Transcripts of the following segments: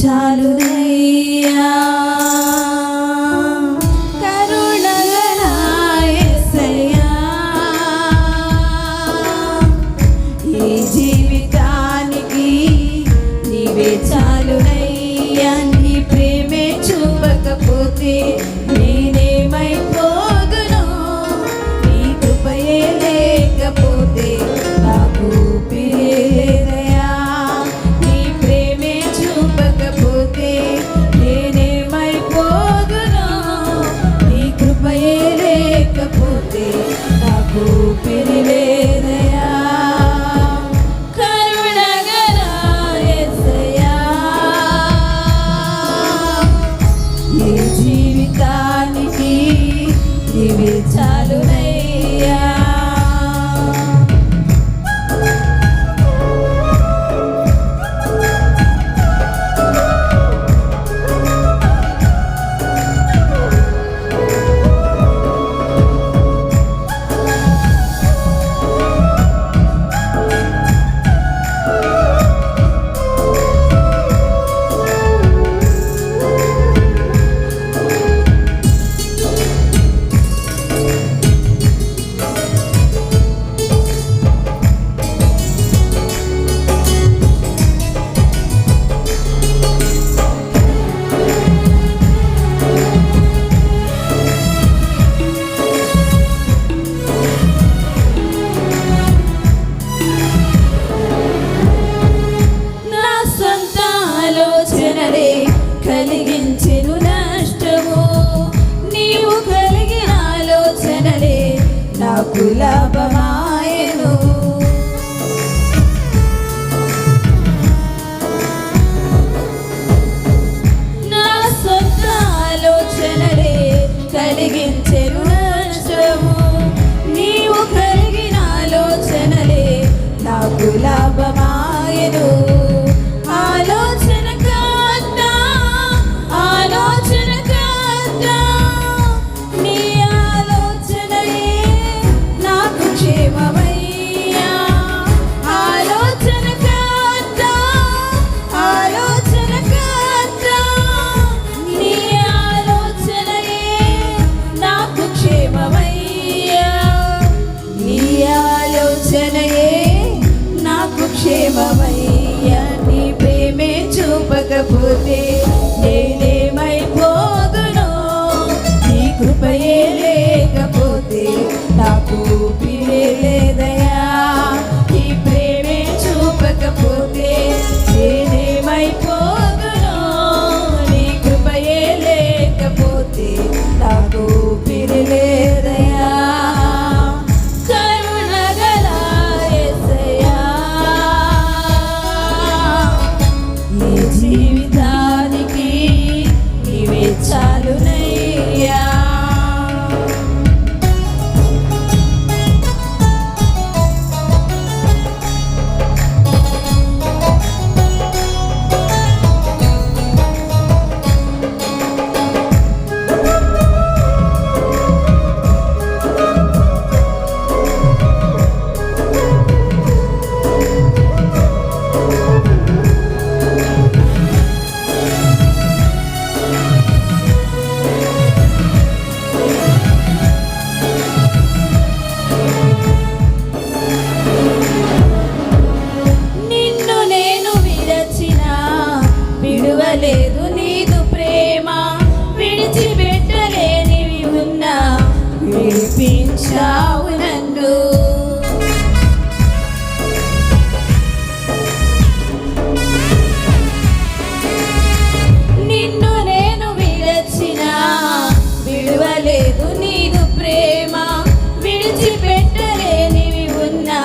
చాలును? who be love my ఆలోచనయే నాకు క్షేమమయ్యా నీ ప్రేమే చూపకపోతే నేనేమైపోదును? నీ కృపయే లేకపోతే నాకు పిలే విడిచిపెట్టలేనివి ఉన్నా విడిపించావు నన్ను. నిన్ను నేను విడచిన విడవలేదు నీదు ప్రేమ. విడిచిపెట్టలేనివి ఉన్నా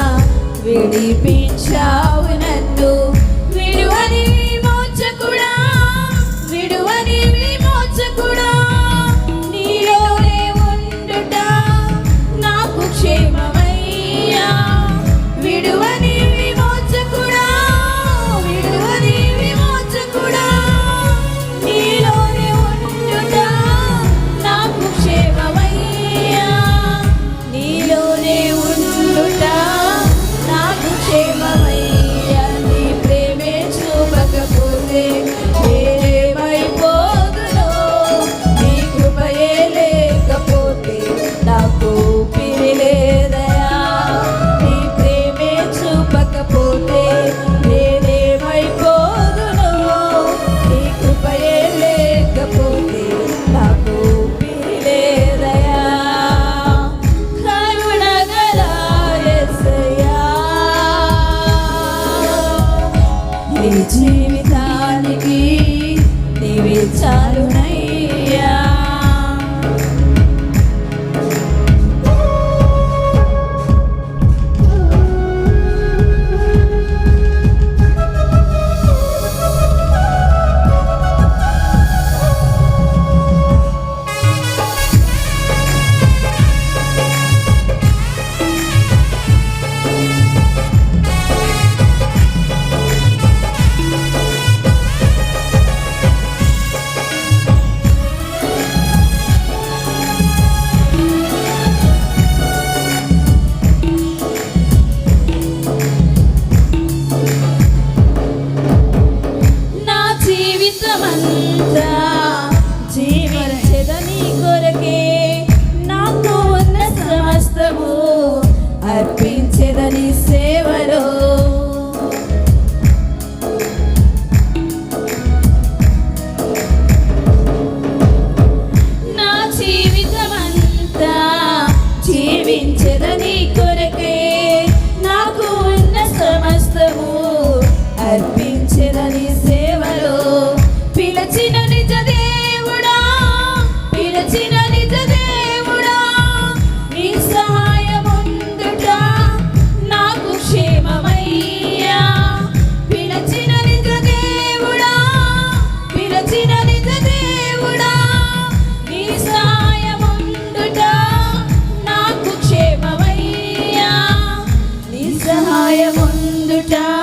విడిపించావు జీవితానికి నీవి చాలునై down.